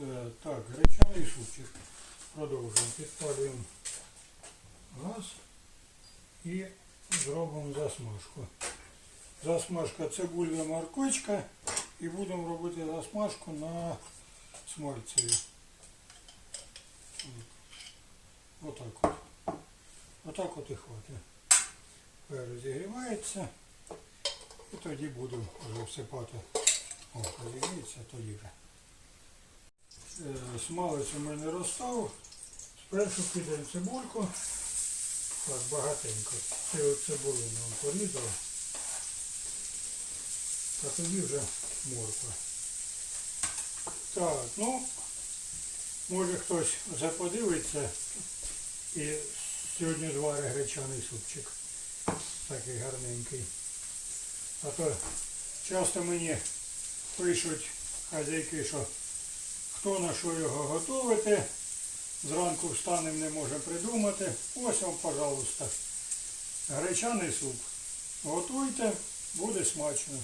Е, Так, гречаний супчик. Продовжуємо. Підпалюємо газ і зробимо засмажку. Засмажка цибульна морквичка і будемо робити засмажку на смальцеві. Отак от. Отак от і хватить. Розігрівається. І тоді будемо вже всипати. О, розігріється, тоді вже. Е, Смалець у мене розстав. Спершу кидаємо цибульку. Так, багатенько. От цибулину порізав. А тоді вже морква. Так, ну, може хтось вже подивиться і сьогодні зварить гречаний супчик. Такий гарненький. А то часто мені пишуть хазяйки, що хто на що його готувати, зранку встанем не може придумати. Ось вам, пожалуйста, гречаний суп. Готуйте, буде смачно.